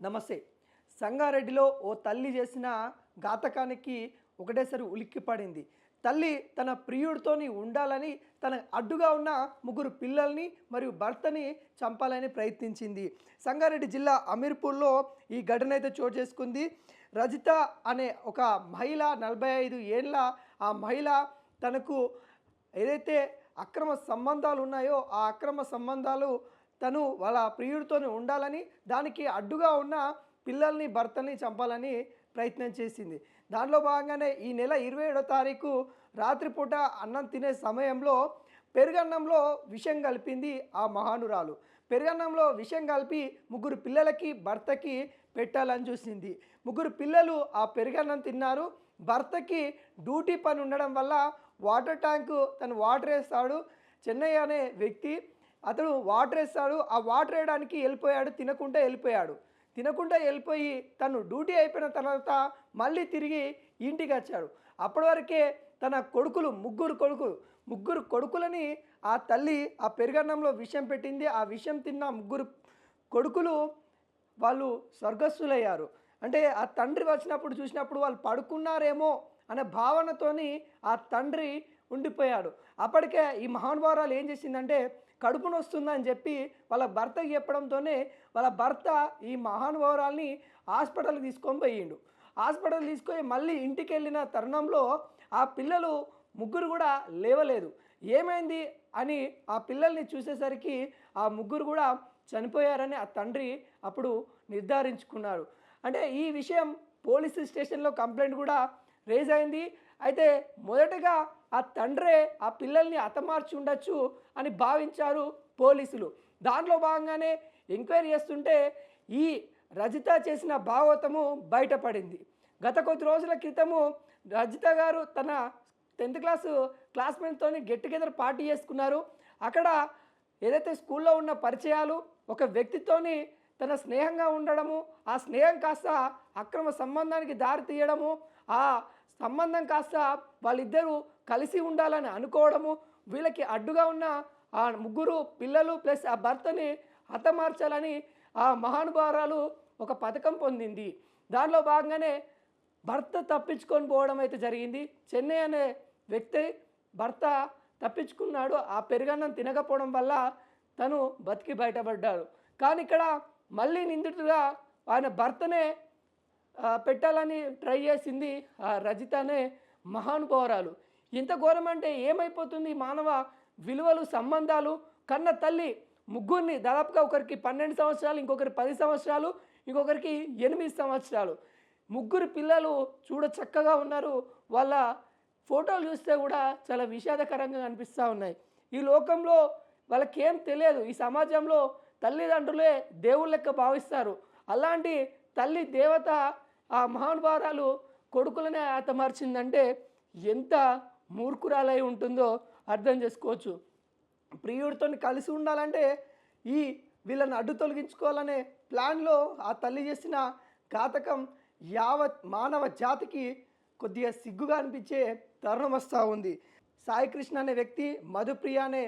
నమస్తే. సంగారెడ్డిలో ఓ తల్లి చేసిన ఘాతకానికి ఒకటేసారి ఉలిక్కిపడింది తల్లి తన ప్రియుడితోని ఉండాలని తన అడ్డుగా ఉన్న ముగ్గురు పిల్లల్ని మరియు భర్తని చంపాలని ప్రయత్నించింది. సంగారెడ్డి జిల్లా అమీర్పూర్లో ఈ ఘటన అయితే చోటు చేసుకుంది. రజిత అనే ఒక మహిళ నలభై ఐదు ఏళ్ళ ఆ మహిళ తనకు ఏదైతే అక్రమ సంబంధాలు ఉన్నాయో ఆ అక్రమ సంబంధాలు తను వాళ్ళ ప్రియుడితోనే ఉండాలని దానికి అడ్డుగా ఉన్న పిల్లల్ని భర్తని చంపాలని ప్రయత్నం చేసింది. దానిలో భాగంగానే ఈ నెల ఇరవై ఏడో తారీఖు రాత్రిపూట అన్నం తినే సమయంలో పెరుగన్నంలో విషం కలిపింది ఆ మహానురాలు. పెరుగన్నంలో విషం కలిపి ముగ్గురు పిల్లలకి భర్తకి పెట్టాలని చూసింది. ముగ్గురు పిల్లలు ఆ పెరుగన్నం తిన్నారు. భర్తకి డ్యూటీ పని ఉండడం వల్ల వాటర్ ట్యాంకు తను వాటర్ వేస్తాడు చెన్నై అనే వ్యక్తి అతను వాటర్ వేస్తాడు ఆ వాటర్ వేయడానికి వెళ్ళిపోయాడు తినకుండా వెళ్ళిపోయాడు. తినకుండా వెళ్ళిపోయి తను డ్యూటీ అయిపోయిన తర్వాత మళ్ళీ తిరిగి ఇంటికి వచ్చాడు. అప్పటి వరకే తన కొడుకులు ముగ్గురు కొడుకులు ముగ్గురు కొడుకులని ఆ తల్లి ఆ పెరుగన్నంలో విషం పెట్టింది. ఆ విషం తిన్న ముగ్గురు కొడుకులు వాళ్ళు స్వర్గస్థులయ్యారు. అంటే ఆ తండ్రి వచ్చినప్పుడు చూసినప్పుడు వాళ్ళు పడుకున్నారేమో అనే భావనతోని ఆ తండ్రి ఉండిపోయాడు. అప్పటికే ఈ మహానుభావాలు ఏం చేసిందంటే కడుపు నొస్తుందని చెప్పి వాళ్ళ భర్తకి చెప్పడంతోనే వాళ్ళ భర్త ఈ మహానుభావురాల్ని హాస్పిటల్కి తీసుకొని పోయిండు. హాస్పిటల్ తీసుకొని మళ్ళీ ఇంటికి వెళ్ళిన తరుణంలో ఆ పిల్లలు ముగ్గురు కూడా లేవలేదు. ఏమైంది అని ఆ పిల్లల్ని చూసేసరికి ఆ ముగ్గురు కూడా చనిపోయారని ఆ తండ్రి అప్పుడు నిర్ధారించుకున్నారు. అంటే ఈ విషయం పోలీసు స్టేషన్లో కంప్లైంట్ కూడా రేజ్ అయింది. అయితే మొదటగా ఆ తండ్రే ఆ పిల్లల్ని అతమార్చి ఉండొచ్చు అని భావించారు పోలీసులు. దానిలో భాగంగానే ఎంక్వైరీ చేస్తుంటే ఈ రజిత చేసిన భాగవతము బయటపడింది. గత కొద్ది రోజుల క్రితము రజిత గారు తన టెన్త్ క్లాసు క్లాస్మేట్తో గెట్ టుగెదర్ పార్టీ చేసుకున్నారు. అక్కడ ఏదైతే స్కూల్లో ఉన్న పరిచయాలు ఒక వ్యక్తితోని తన స్నేహంగా ఉండడము ఆ స్నేహం కాస్త అక్రమ సంబంధానికి దారి తీయడము ఆ సంబంధం కాస్త వాళ్ళిద్దరూ కలిసి ఉండాలని అనుకోవడము వీళ్ళకి అడ్డుగా ఉన్న ఆ ముగ్గురు పిల్లలు ప్లస్ ఆ భర్తని హతమార్చాలని ఆ మహానుభారాలు ఒక పథకం పొందింది. దానిలో భాగంగానే భర్త తప్పించుకొని పోవడం అయితే జరిగింది. చెన్నై అనే వ్యక్తి భర్త తప్పించుకున్నాడు. ఆ పెరుగన్నం తినకపోవడం వల్ల తను బతికి బయటపడ్డాడు. కానీ ఇక్కడ మళ్ళీ నిందితుడుగా ఆయన భర్తనే పెట్టాలని ట్రై చేసింది ఆ రజిత అనే మహానుభావరాలు. ఇంత ఘోరం అంటే ఏమైపోతుంది? మానవ విలువలు సంబంధాలు కన్న తల్లి ముగ్గురిని దాదాపుగా ఒకరికి పన్నెండు సంవత్సరాలు ఇంకొకరి పది సంవత్సరాలు ఇంకొకరికి ఎనిమిది సంవత్సరాలు. ముగ్గురు పిల్లలు చూడ చక్కగా ఉన్నారు. వాళ్ళ ఫోటోలు చూస్తే కూడా చాలా విషాదకరంగా కనిపిస్తూ ఉన్నాయి. ఈ లోకంలో వాళ్ళకేం తెలియదు. ఈ సమాజంలో తల్లిదండ్రులే దేవుళ్ళ లెక్క భావిస్తారు. అలాంటి తల్లి దేవత ఆ మహానుభారాలు కొడుకులనే ఆతమార్చిందంటే ఎంత మూర్ఖురాలై ఉంటుందో అర్థం చేసుకోవచ్చు. ప్రియుడితో కలిసి ఉండాలంటే ఈ వీళ్ళని అడ్డు తొలగించుకోవాలనే ప్లాన్లో ఆ తల్లి చేసిన ఘాతకం యావత్ మానవ జాతికి కొద్దిగా సిగ్గుగా అనిపించే తరుణం వస్తూ ఉంది. సాయికృష్ణ అనే వ్యక్తి మధుప్రియ అనే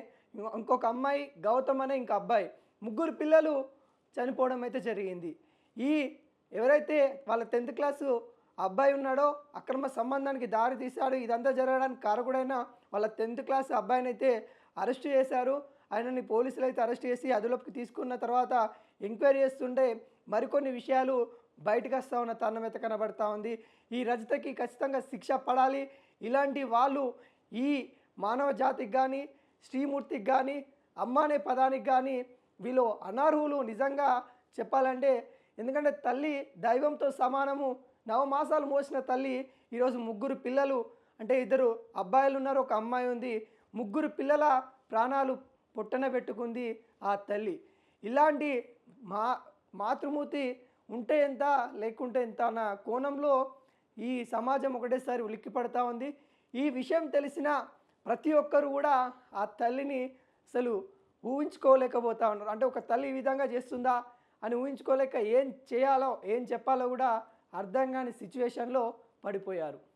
ఇంకొక అమ్మాయి గౌతమ్ అనే ఇంకో అబ్బాయి ముగ్గురు పిల్లలు చనిపోవడం అయితే జరిగింది. ఈ ఎవరైతే వాళ్ళ టెన్త్ క్లాసు అబ్బాయి ఉన్నాడో అక్రమ సంబంధానికి దారి తీశాడు ఇదంతా జరగడానికి కారకుడైన వాళ్ళ టెన్త్ క్లాస్ అబ్బాయిని అయితే అరెస్ట్ చేశారు. ఆయనని పోలీసులు అయితే అరెస్ట్ చేసి అదులోకి తీసుకున్న తర్వాత ఎంక్వైరీ చేస్తుంటే మరికొన్ని విషయాలు బయటకు వస్తూ ఉన్న తరుణం అయితే కనబడతా ఉంది. ఈ రజతకి ఖచ్చితంగా శిక్ష పడాలి. ఇలాంటి వాళ్ళు ఈ మానవ జాతికి కానీ శ్రీమూర్తికి కానీ అమ్మ అనే పదానికి కానీ వీళ్ళు అనర్హులు. నిజంగా చెప్పాలంటే ఎందుకంటే తల్లి దైవంతో సమానము. నవమాసాలు మోసిన తల్లి ఈరోజు ముగ్గురు పిల్లలు అంటే ఇద్దరు అబ్బాయిలు ఉన్నారు ఒక అమ్మాయి ఉంది. ముగ్గురు పిల్లల ప్రాణాలు పొట్టన పెట్టుకుంది ఆ తల్లి. ఇలాంటి మా మాతృమూర్తి ఉంటే ఎంత లేకుంటే ఎంత అన్న కోణంలో ఈ సమాజం ఒకటేసారి ఉలిక్కి పడతా ఉంది. ఈ విషయం తెలిసిన ప్రతి ఒక్కరు కూడా ఆ తల్లిని అసలు ఊహించుకోలేకపోతా ఉన్నారు. అంటే ఒక తల్లి ఈ విధంగా చేస్తుందా? అని ఊహించుకోలేక ఏం చేయాలో ఏం చెప్పాలో కూడా అర్థం కాని సిచ్యువేషన్లో పడిపోయారు.